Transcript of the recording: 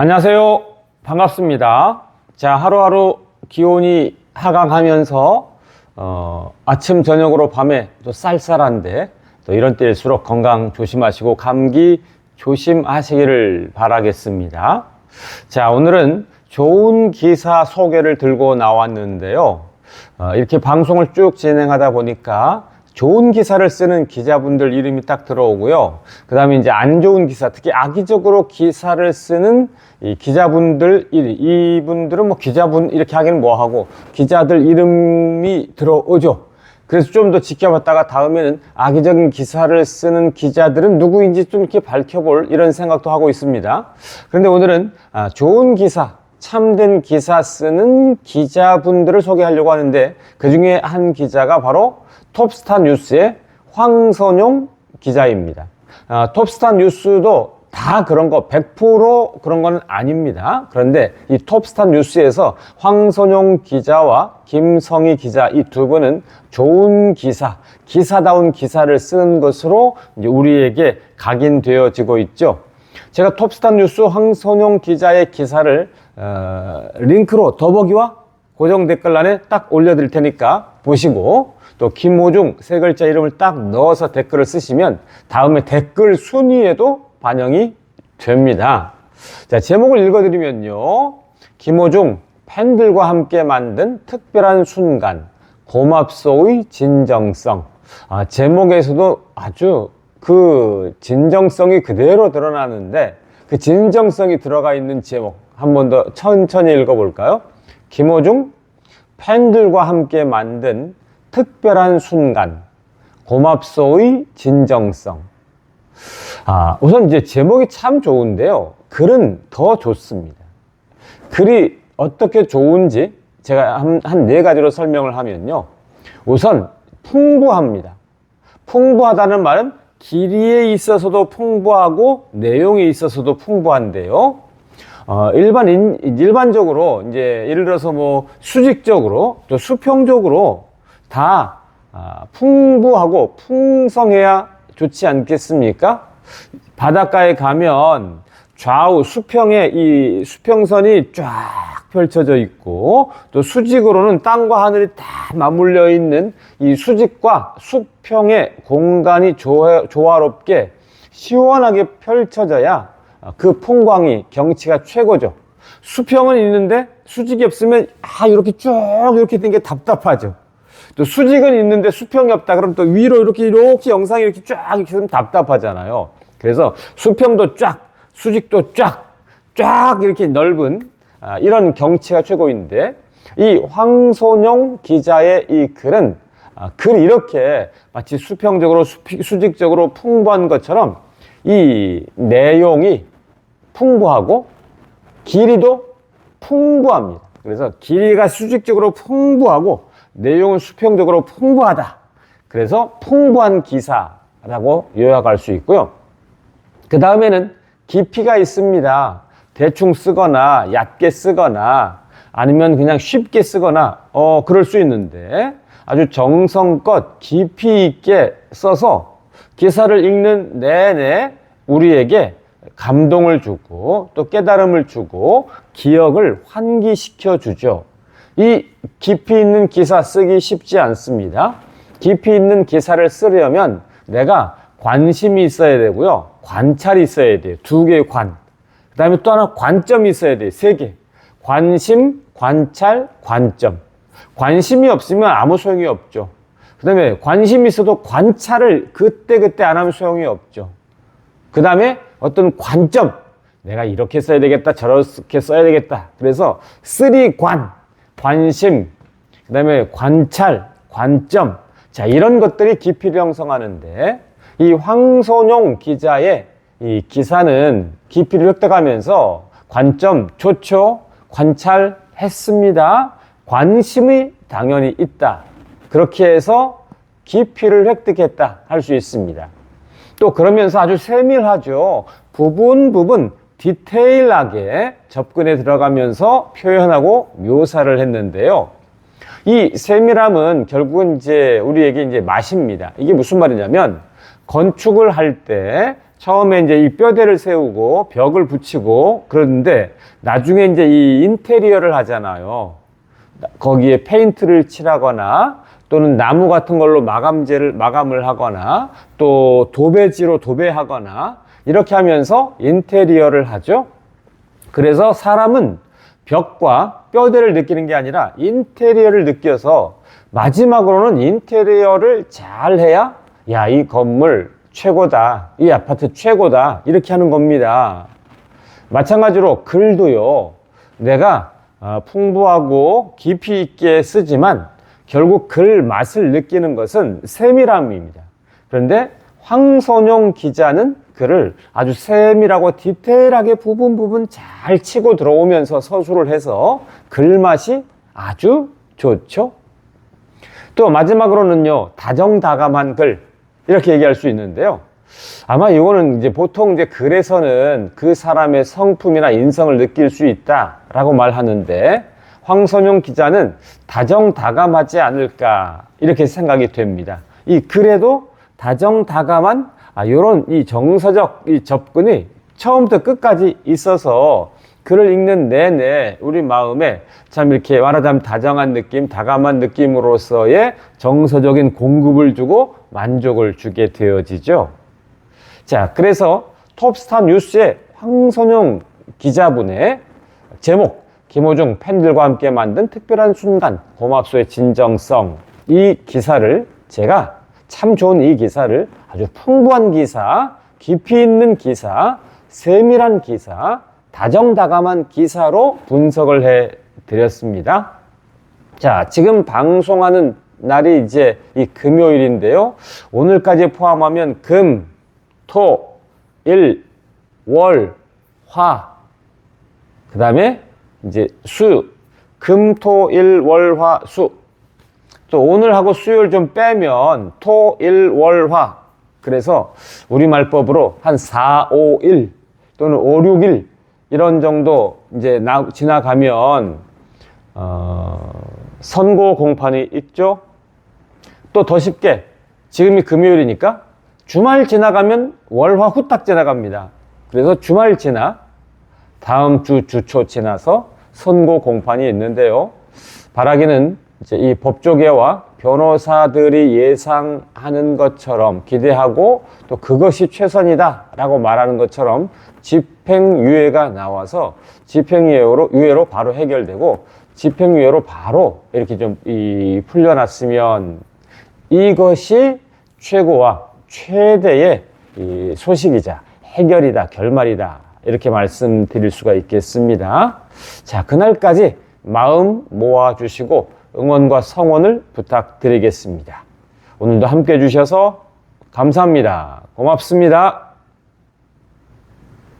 안녕하세요. 반갑습니다. 자, 하루하루 기온이 하강하면서 어, 아침, 저녁으로 밤에 또 쌀쌀한데 또 이런 때일수록 건강 조심하시고 감기 조심하시기를 바라겠습니다. 자, 오늘은 좋은 기사 소개를 들고 나왔는데요. 어, 이렇게 방송을 쭉 진행하다 보니까 좋은 기사를 쓰는 기자분들 이름이 딱 들어오고요. 그 다음에 이제 안 좋은 기사, 특히 악의적으로 기사를 쓰는 이 기자분들, 이- 이분들은 뭐 기자분 이렇게 하기는 뭐하고 기자들 이름이 들어오죠. 그래서 좀 더 지켜봤다가 다음에는 악의적인 기사를 쓰는 기자들은 누구인지 좀 이렇게 밝혀볼 이런 생각도 하고 있습니다. 그런데 오늘은 아, 좋은 기사, 참된 기사 쓰는 기자분들을 소개하려고 하는데 그 중에 한 기자가 바로 톱스타 뉴스의 황선용 기자입니다. 아, 톱스타 뉴스도 다 그런 거 100% 그런 건 아닙니다. 그런데 이 톱스타 뉴스에서 황선용 기자와 김성희 기자 이 두 분은 좋은 기사, 기사다운 기사를 쓰는 것으로 우리에게 각인되어지고 있죠. 제가 톱스타 뉴스 황선용 기자의 기사를 어, 링크로 더보기와 고정 댓글란에 딱 올려드릴 테니까 보시고 또 김호중 세 글자 이름을 딱 넣어서 댓글을 쓰시면 다음에 댓글 순위에도 반영이 됩니다. 자, 제목을 읽어드리면요. 김호중 팬들과 함께 만든 특별한 순간 고맙소의 진정성. 아, 제목에서도 아주 그 진정성이 그대로 드러나는데 그 진정성이 들어가 있는 제목 한 번 더 천천히 읽어볼까요? 김호중 팬들과 함께 만든 특별한 순간 고맙소의 진정성. 아 우선 이제 제목이 참 좋은데요. 글은 더 좋습니다. 글이 어떻게 좋은지 제가 한 네 가지로 설명을 하면요. 우선 풍부합니다. 풍부하다는 말은 길이에 있어서도 풍부하고 내용에 있어서도 풍부한데요. 어, 일반인, 일반적으로 이제 예를 들어서 뭐 수직적으로 또 수평적으로 다 아, 풍부하고 풍성해야 좋지 않겠습니까? 바닷가에 가면 좌우 수평에 이 수평선이 쫙 펼쳐져 있고 또 수직으로는 땅과 하늘이 다 맞물려 있는 이 수직과 수평의 공간이 조화, 조화롭게 시원하게 펼쳐져야 그 풍광이 경치가 최고죠. 수평은 있는데 수직이 없으면 아 이렇게 쭉 이렇게 된 게 답답하죠. 또 수직은 있는데 수평이 없다 그러면 또 위로 이렇게 이렇게 영상이 이렇게 쫙 이렇게 되면 답답하잖아요. 그래서 수평도 쫙, 수직도 쫙, 쫙 이렇게 넓은 아, 이런 경치가 최고인데 이 황소영 기자의 이 글은 아, 글 이렇게 마치 수평적으로 수피- 수직적으로 풍부한 것처럼 이 내용이 풍부하고 길이도 풍부합니다. 그래서 길이가 수직적으로 풍부하고 내용은 수평적으로 풍부하다. 그래서 풍부한 기사라고 요약할 수 있고요. 그 다음에는 깊이가 있습니다. 대충 쓰거나 얕게 쓰거나 아니면 그냥 쉽게 쓰거나 어 그럴 수 있는데 아주 정성껏 깊이 있게 써서 기사를 읽는 내내 우리에게 감동을 주고 또 깨달음을 주고 기억을 환기시켜 주죠. 이 깊이 있는 기사 쓰기 쉽지 않습니다. 깊이 있는 기사를 쓰려면 내가 관심이 있어야 되고요. 관찰이 있어야 돼요. 두 개의 관. 그 다음에 또 하나 관점이 있어야 돼요. 세 개. 관심, 관찰, 관점. 관심이 없으면 아무 소용이 없죠. 그 다음에 관심이 있어도 관찰을 그때그때 안 하면 소용이 없죠. 그 다음에 어떤 관점. 내가 이렇게 써야 되겠다. 저렇게 써야 되겠다. 그래서 쓰리 관, 관심, 그 다음에 관찰, 관점. 자, 이런 것들이 깊이를 형성하는데 이 황선용 기자의 이 기사는 깊이를 획득하면서 관점 좋죠. 관찰했습니다. 관심이 당연히 있다. 그렇게 해서 깊이를 획득했다 할 수 있습니다. 또 그러면서 아주 세밀하죠. 부분 부분 디테일하게 접근에 들어가면서 표현하고 묘사를 했는데요. 이 세밀함은 결국은 이제 우리에게 이제 맛입니다. 이게 무슨 말이냐면 건축을 할 때 처음에 이제 이 뼈대를 세우고 벽을 붙이고 그러는데 나중에 이제 이 인테리어를 하잖아요. 거기에 페인트를 칠하거나 또는 나무 같은 걸로 마감재를 마감을 하거나 또 도배지로 도배하거나 이렇게 하면서 인테리어를 하죠. 그래서 사람은 벽과 뼈대를 느끼는 게 아니라 인테리어를 느껴서 마지막으로는 인테리어를 잘 해야 야, 이 건물 최고다. 이 아파트 최고다. 이렇게 하는 겁니다. 마찬가지로 글도요. 내가 어, 풍부하고 깊이 있게 쓰지만 결국 글 맛을 느끼는 것은 세밀함입니다. 그런데 황선용 기자는 글을 아주 세밀하고 디테일하게 부분 부분 잘 치고 들어오면서 서술을 해서 글 맛이 아주 좋죠. 또 마지막으로는요, 다정다감한 글. 이렇게 얘기할 수 있는데요. 아마 이거는 이제 보통 이제 글에서는 그 사람의 성품이나 인성을 느낄 수 있다라고 말하는데 황선용 기자는 다정다감하지 않을까 이렇게 생각이 됩니다. 이 글에도 다정다감한 아, 이런 이 정서적 이 접근이 처음부터 끝까지 있어서 글을 읽는 내내 우리 마음에 참 이렇게 말하자면 다정한 느낌, 다감한 느낌으로서의 정서적인 공급을 주고 만족을 주게 되어지죠. 자, 그래서 톱스타 뉴스의 황선용 기자분의 제목, 김호중 팬들과 함께 만든 특별한 순간, 고맙소의 진정성. 이 기사를 제가 참 좋은 이 기사를 아주 풍부한 기사, 깊이 있는 기사, 세밀한 기사, 다정다감한 기사로 분석을 해 드렸습니다. 자, 지금 방송하는 날이 이제 이 금요일인데요. 오늘까지 포함하면 금, 토, 일, 월, 화. 그 다음에 이제 수. 금, 토, 일, 월, 화, 수. 또 오늘하고 수요일 좀 빼면 토, 일, 월, 화. 그래서 우리말법으로 한 4, 5, 1 또는 5, 6, 1 이런 정도 이제 나, 지나가면 어, 선고 공판이 있죠. 또 더 쉽게 지금이 금요일이니까 주말 지나가면 월화 후딱 지나갑니다. 그래서 주말 지나 다음 주 주초 지나서 선고 공판이 있는데요. 바라기는 이제 이 법조계와 변호사들이 예상하는 것처럼 기대하고 또 그것이 최선이다라고 말하는 것처럼 집행유예가 나와서 집행유예로 유예로 바로 해결되고 집행유예로 바로 이렇게 좀 이 풀려났으면 이것이 최고와 최대의 이 소식이자 해결이다 결말이다 이렇게 말씀드릴 수가 있겠습니다. 자 그날까지 마음 모아 주시고 응원과 성원을 부탁드리겠습니다. 오늘도 함께 해주셔서 감사합니다. 고맙습니다.